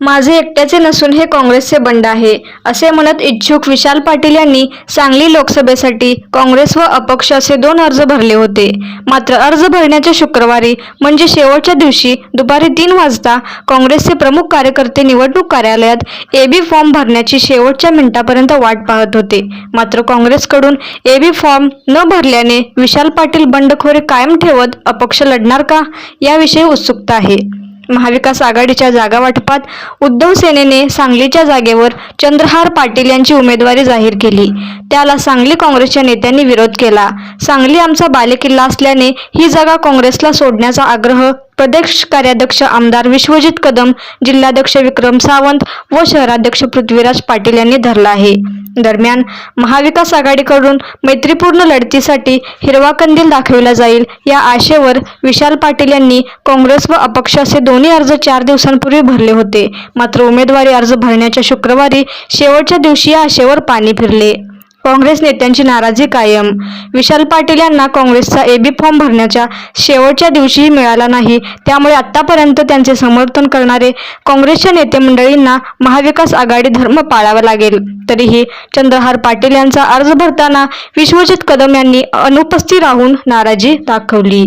माझे एकट्याचे नसून हे काँग्रेसचे बंड आहे असे म्हणत इच्छुक विशाल पाटील यांनी सांगली लोकसभेसाठी काँग्रेस व अपक्ष असे दोन अर्ज भरले होते. मात्र अर्ज भरण्याच्या शुक्रवारी म्हणजे शेवटच्या दिवशी दुपारी तीन वाजता काँग्रेसचे प्रमुख कार्यकर्ते निवडणूक कार्यालयात एबी फॉर्म भरण्याची शेवटच्या मिनिटापर्यंत वाट पाहत होते. मात्र काँग्रेसकडून एबी फॉर्म न भरल्याने विशाल पाटील बंडखोरी कायम ठेवत अपक्ष लढणार का? याविषयी उत्सुकता आहे. महाविकास आघाडीच्या जागा वाटपात उद्धव सेनेने सांगलीच्या जागेवर चंद्रहार पाटील यांची उमेदवारी जाहीर केली. त्याला सांगली काँग्रेसच्या नेत्यांनी विरोध केला. सांगली आमचा बालेकिल्ला असल्याने ही जागा काँग्रेसला सोडण्याचा आग्रह प्रदेश कार्याध्यक्ष आमदार विश्वजित कदम जिल्हाध्यक्ष विक्रम सावंत व शहराध्यक्ष पृथ्वीराज पाटील यांनी धरला आहे. दरम्यान महाविकास आघाडीकडून मैत्रीपूर्ण लढतीसाठी हिरवा कंदील दाखविला जाईल या आशेवर विशाल पाटील यांनी काँग्रेस व अपक्ष असे दोन्ही अर्ज चार दिवसांपूर्वी भरले होते. मात्र उमेदवारी अर्ज भरण्याच्या शुक्रवारी शेवटच्या दिवशी या आशेवर पाणी फिरले. काँग्रेस नेत्यांची नाराजी कायम. विशाल पाटील यांना काँग्रेसचा एबी फॉर्म भरण्याच्या शेवटच्या दिवशीही मिळाला नाही. त्यामुळे आतापर्यंत त्यांचे समर्थन करणारे काँग्रेसच्या नेते मंडळींना महाविकास आघाडी धर्म पाळावा लागेल. तरीही चंद्रहार पाटील यांचा अर्ज भरताना विश्वजित कदम यांनी अनुपस्थित राहून नाराजी दाखवली.